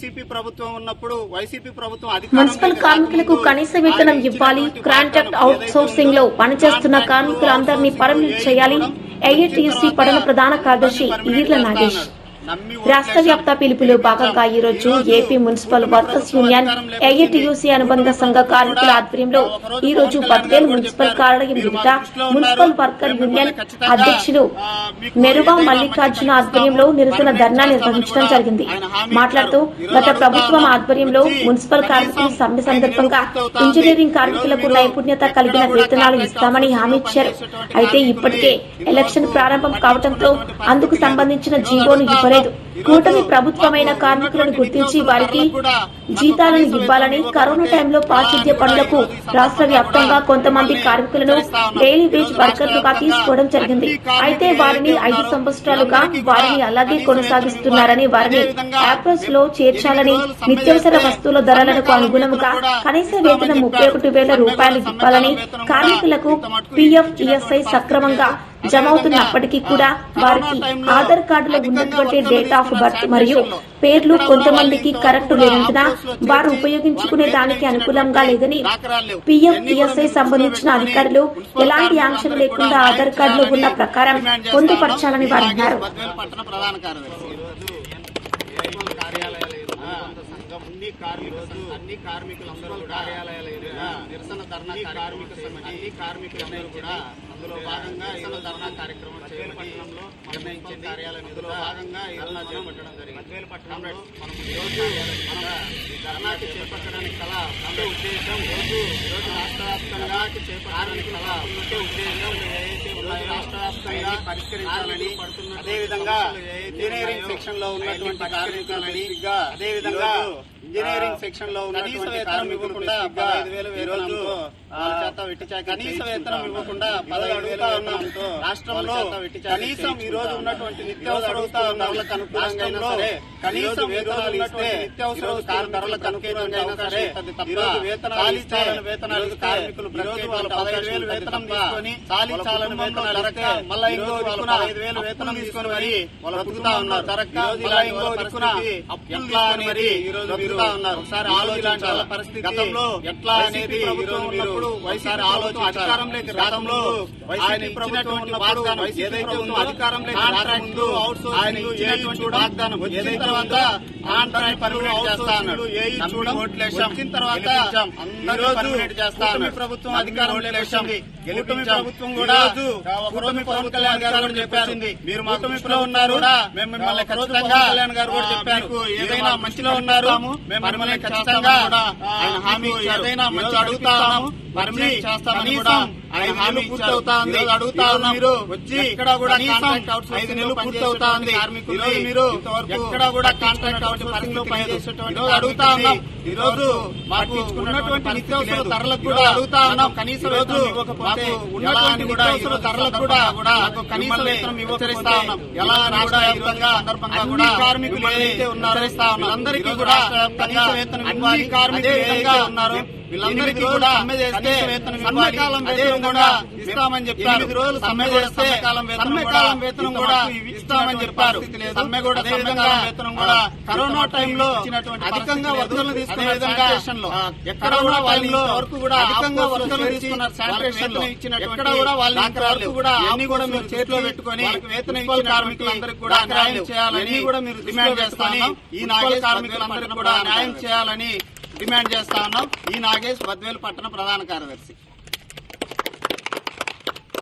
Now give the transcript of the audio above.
YCP ప్రభుత్వం ఉన్నప్పుడు YCP ప్రభుత్వం మున్సిపల్ కార్మికులకు కనీస వేతనం ఇవ్వాలి కాంట్రాక్ట్ అవుట్ సోర్సింగ్లో పనిచేస్తున్న కార్మికులందరినీ పర్మనెంట్ చేయాలి. ఏఐటీయూసీ పట్టణ ప్రధాన కార్యదర్శి ఈర్ల నాగేష్. రాష్ట్ర వ్యాప్త పిలుపులో భాగంగా ఈ రోజు AP municipal workers union AITUC అనుబంధ సంఘ కార్మికుల ఆధ్వర్యంలో ఈ రోజు బద్వేల్ మున్సిపల్ కార్యాలయం ఎదుట మున్సిపల్ వర్కర్ యూనియన్ అధ్యక్షులు మెరుగా మల్లికార్జున ఆధ్వర్యంలో నిరసన ధర్నా నిర్వహించడం జరిగింది. మాట్లాడుతూ గత ప్రభుత్వం ఆధ్వర్యంలో మున్సిపల్ కార్మికుల సమ్మె సందర్భంగా ఇంజనీరింగ్ కార్మికులకు నైపుణ్యత కలిగిన వేతనాలు ఇస్తామని హామీ ఇచ్చారు. అయితే ఇప్పటికే ఎలక్షన్ ప్రారంభం కావడంతో అందుకు సంబంధించిన జీవోను ఇవ్వలేదు Loreto. కూటమి ప్రభుత్వమైన కార్మికులను గుర్తించి వారికి జీతాలను ఇవ్వాలని కరోనా టైంలో పారిశుద్ధ్య పనులకు రాష్ట్ర వ్యాప్తంగా కొంతమంది కార్మికులను డైలీ వేజ్ వర్కర్లుగా తీసుకోవడం జరిగింది. అయితే వారిని ఐదు సంవత్సరాలుగా వారిని అలాగే కొనసాగిస్తున్నారని వారిని యాప్రోస్లో చేర్చాలని నిత్యావసర వస్తువుల ధరలకు అనుగుణంగా కనీస వేతనం ముప్పై ఒకటి వేల రూపాయలు ఇవ్వాలని కార్మికులకు పీఎఫ్ ఈఎస్ఐ సక్రమంగా జమ అవుతున్నప్పటికీ కూడా వారికి ఆధార్ కార్డులో ఉన్నటువంటి డేట్ ఆఫ్ బర్త్ మరియు పేర్లు కొంతమందికి కరెక్ట్ లేనందున వారు ఉపయోగించుకునే దానికి అనుకూలంగా లేదని పీఎం ఈఎస్ఐ సంబంధించిన అధికారులు ఎలాంటి ఆంక్షలు లేకుండా ఆధార్ కార్డులో ఉన్న ప్రకారం పొందుపరచాలని వారు అన్నారు. అన్ని కార్మికులు అన్ని కార్మికులందరూ కార్యాలయాల నిరసన ధర్నా కార్మిక సమితి అన్ని కార్మికులందరూ కూడా అందులో భాగంగా కార్యాలయం ఇందులో భాగంగా ఈ ధర్నా చేపట్టడం జరిగింది. మనం ఈరోజు మన ఈ ధర్నాకి చేపట్టడానికి కల ముఖ్య ఉద్దేశం రోజు ఈరోజు రాష్ట్ర వ్యాప్తంగా చేపట్టడానికి కల ముఖ్య ఉద్దేశం ఏదైతే ఉన్నాయో రాష్ట్ర వ్యాప్తంగా పరిష్కరించాలని అదేవిధంగా ఇంజనీరింగ్ సెక్షన్లో ఉన్నటువంటి కార్మికులని అదే విధంగా ఇంజనీరింగ్ సెక్షన్లో కనీస వేతనం ఇవ్వకుండా పదహైదు వేలు వేతనంతో కనీస వేతనం ఇవ్వకుండా పదహైదు వేలు వేతనంతో రాష్ట్రంలో కనీసం ఈ రోజు ఉన్నటువంటి నిత్యావసర ధరలకు అనుకూలంగా కనీసం వేతనాలు ఇస్తే నిత్యావసర ధరలకు అనుకూలంగా అయినా సరే ఈ రోజు వేతనాలు కార్మికులు ప్రతి వాళ్ళ పదహైదు వేలు వేతనం తీసుకొని వేతనాలు దొరక్క మళ్ళీ ఇంకో దిక్కున ఐదు వేలు వేతనం తీసుకొని మరి వాళ్ళు బతుకుతా ఉన్నారు దొరక్క మళ్ళీ ఇంకో దిక్కున ఎట్లా అని మరి ఈ రోజు బతుకుతా ఉన్నారు ఒకసారి ఆలోచించాల పరిస్థితి గతంలో ఎట్లా అనేది ఈ రోజు ఉన్నప్పుడు వైఎస్ఆర్ ఆలోచన అధికారంలోకి గతంలో ఆయన ఇచ్చినటువంటి వాగ్దానం ఏదైతే ఉందో అధికారంలో కాంట్రాక్ట్ ఆయన ఇచ్చినటువంటి వాగ్దానం ఏదైతే ఉందో కాంట్రాక్ట్ పర్మనెంట్ చేస్తా అన్నాడు. చూడం వచ్చిన తర్వాత అందరూ పర్మనెంట్ చేస్తా ప్రభుత్వం అధికారంలో వచ్చింది కూటమి ప్రభుత్వం కూడా కూటమి పవన్ కళ్యాణ్ గారు కూడా చెప్పారు. మీరు మా కూటమిలో ఉన్నారు. మేము మిమ్మల్ని ఖచ్చితంగా కళ్యాణ్ గారు కూడా చెప్పారు. ఏదైనా మంచిలో ఉన్నారు. మేము మిమ్మల్ని ఖచ్చితంగా హామీ ఏదైనా మంచి అడుగుతాము పర్మనెంట్ చేస్తామని కూడా ఆయన హామీ పూర్తి అవుతా ఉంది అడుగుతా ఉన్నాం. మీరు వచ్చి ఇక్కడ కూడా కాంట్రాక్ట్ అవుట్ ఐదు నెలలు పూర్తి అవుతా ఉంది కార్మికులు మీరు ఎక్కడ కూడా కాంట్రాక్ట్ అవుట్ పరిస్థితిలో అడుగుతా ఉన్నాం. ఈ రోజు మాకు ఉన్నటువంటి నిత్యావసర ధరలకు కూడా అడుగుతా ఉన్నాం. కనీస వేతనం ఇవ్వకపోతే ఉన్నటువంటి నిత్యావసర ధరలకు కూడా కూడా మాకు కనీస వేతనం ఇవ్వకరిస్తా ఉన్నాం. ఎలా రాష్ట్ర వ్యాప్తంగా సందర్భంగా కూడా కార్మికులు ఏదైతే ఉన్నారో అందరికీ కూడా కనీస వేతనం ఇవ్వాలి. కార్మికులు ఉన్నారో వీళ్ళందరికీ కూడా సమ్మెకాలం వేతనం కూడా ఇస్తామని చెప్పారు. రోజులు సమ్మె చేస్తే సమ్మెకాలం వేతనం కూడా ఇస్తామని చెప్పారు. సమ్మె కూడా సమ్మెకాలం వేతనం కూడా కరోనా టైంలో అధికంగా వర్తలు తీసుకునే విధంగా ఎక్కడ కూడా వాళ్ళలో వరకు కూడా అధికంగా వర్తలు తీసుకున్నారు శానిటేషన్లో ఎక్కడ కూడా వాళ్ళ వరకు కూడా అన్ని కూడా మీరు చేతిలో పెట్టుకొని వేతనం ఇచ్చిన కార్మికులందరికీ కూడా న్యాయం చేయాలని కూడా మీరు డిమాండ్ చేస్తాను ఈ నాగేష్ కార్మికులందరికీ కూడా న్యాయం చేయాలని డిమాండ్ చేస్తా ఉన్నాం. ఈ నాగేష్ బద్వేలు పట్టణ ప్రధాన కార్యదర్శి.